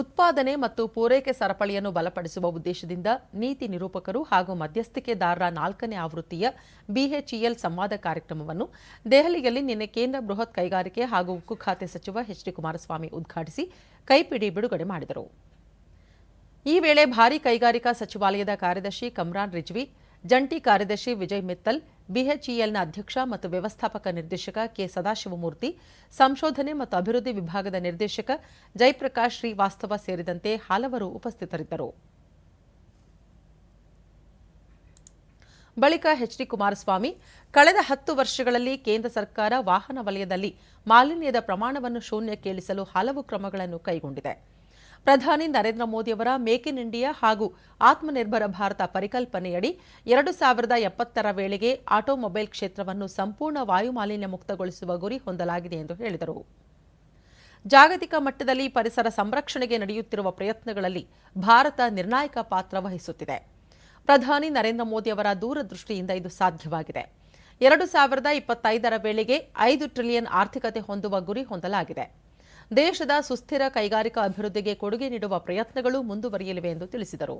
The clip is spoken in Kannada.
ಉತ್ಪಾದನೆ ಮತ್ತು ಪೂರೈಕೆ ಸರಪಳಿಯನ್ನು ಬಲಪಡಿಸುವ ಉದ್ದೇಶದಿಂದ ನೀತಿ ನಿರೂಪಕರು ಹಾಗೂ ಮಧ್ಯಸ್ಥಿಕೆದಾರರ ನಾಲ್ಕನೇ ಆವೃತ್ತಿಯ ಬಿಎಚ್ಇಎಲ್ ಸಂವಾದ ಕಾರ್ಯಕ್ರಮವನ್ನು ದೆಹಲಿಯಲ್ಲಿ ನಿನ್ನೆ ಕೇಂದ್ರ ಬೃಹತ್ ಕೈಗಾರಿಕೆ ಹಾಗೂ ಉಕ್ಕು ಖಾತೆ ಸಚಿವ ಎಚ್ ಡಿ ಕುಮಾರಸ್ವಾಮಿ ಉದ್ಘಾಟಿಸಿ ಕೈಪಿಡಿ ಬಿಡುಗಡೆ ಮಾಡಿದರು. ಈ ವೇಳೆ ಭಾರೀ ಕೈಗಾರಿಕಾ ಸಚಿವಾಲಯದ ಕಾರ್ಯದರ್ಶಿ ಕಮ್ರಾನ್ ರಿಜ್ವಿ, ಜಂಟಿ ಕಾರ್ಯದರ್ಶಿ ವಿಜಯ್ ಮಿತ್ತಲ್ ಬಿಎಚ್ಇಎಲ್ನ ಅಧ್ಯಕ್ಷ ಮತ್ತು ವ್ಯವಸ್ಥಾಪಕ ನಿರ್ದೇಶಕ ಕೆ ಸದಾಶಿವಮೂರ್ತಿ, ಸಂಶೋಧನೆ ಮತ್ತು ಅಭಿವೃದ್ಧಿ ವಿಭಾಗದ ನಿರ್ದೇಶಕ ಜಯಪ್ರಕಾಶ್ ಶ್ರೀವಾಸ್ತವ ಸೇರಿದಂತೆ ಹಲವರು ಉಪಸ್ಥಿತರಿದ್ದರು. ಬಳಿಕ ಎಚ್ಡಿ ಕುಮಾರಸ್ವಾಮಿ, ಕಳೆದ ಹತ್ತು ವರ್ಷಗಳಲ್ಲಿ ಕೇಂದ್ರ ಸರ್ಕಾರ ವಾಹನ ವಲಯದಲ್ಲಿ ಮಾಲಿನ್ಯದ ಪ್ರಮಾಣವನ್ನು ಶೂನ್ಯಕ್ಕೇಳಿಸಲು ಹಲವು ಕ್ರಮಗಳನ್ನು ಕೈಗೊಂಡಿದೆ. ಪ್ರಧಾನಿ ನರೇಂದ್ರ ಮೋದಿಯವರ ಮೇಕ್ ಇನ್ ಇಂಡಿಯಾ ಹಾಗೂ ಆತ್ಮನಿರ್ಭರ ಭಾರತ ಪರಿಕಲ್ಪನೆಯಡಿ ಎರಡು ಸಾವಿರದ ಎಪ್ಪತ್ತರ ವೇಳೆಗೆ ಆಟೋಮೊಬೈಲ್ ಕ್ಷೇತ್ರವನ್ನು ಸಂಪೂರ್ಣ ವಾಯುಮಾಲಿನ್ಯ ಮುಕ್ತಗೊಳಿಸುವ ಗುರಿ ಹೊಂದಲಾಗಿದೆ ಎಂದು ಹೇಳಿದರು. ಜಾಗತಿಕ ಮಟ್ಟದಲ್ಲಿ ಪರಿಸರ ಸಂರಕ್ಷಣೆಗೆ ನಡೆಯುತ್ತಿರುವ ಪ್ರಯತ್ನಗಳಲ್ಲಿ ಭಾರತ ನಿರ್ಣಾಯಕ ಪಾತ್ರ ವಹಿಸುತ್ತಿದೆ. ಪ್ರಧಾನಿ ನರೇಂದ್ರ ಮೋದಿಯವರ ದೂರದೃಷ್ಟಿಯಿಂದ ಇದು ಸಾಧ್ಯವಾಗಿದೆ. ಎರಡು ಸಾವಿರದ ಇಪ್ಪತ್ತೈದರ ವೇಳೆಗೆ ಐದು ಟ್ರಿಲಿಯನ್ ಆರ್ಥಿಕತೆ ಹೊಂದುವ ಗುರಿ ಹೊಂದಲಾಗಿದೆ. ದೇಶದ ಸುಸ್ಥಿರ ಕೈಗಾರಿಕಾ ಅಭಿವೃದ್ಧಿಗೆ ಕೊಡುಗೆ ನೀಡುವ ಪ್ರಯತ್ನಗಳು ಮುಂದುವರಿಯಲಿವೆ ಎಂದು ತಿಳಿಸಿದರು.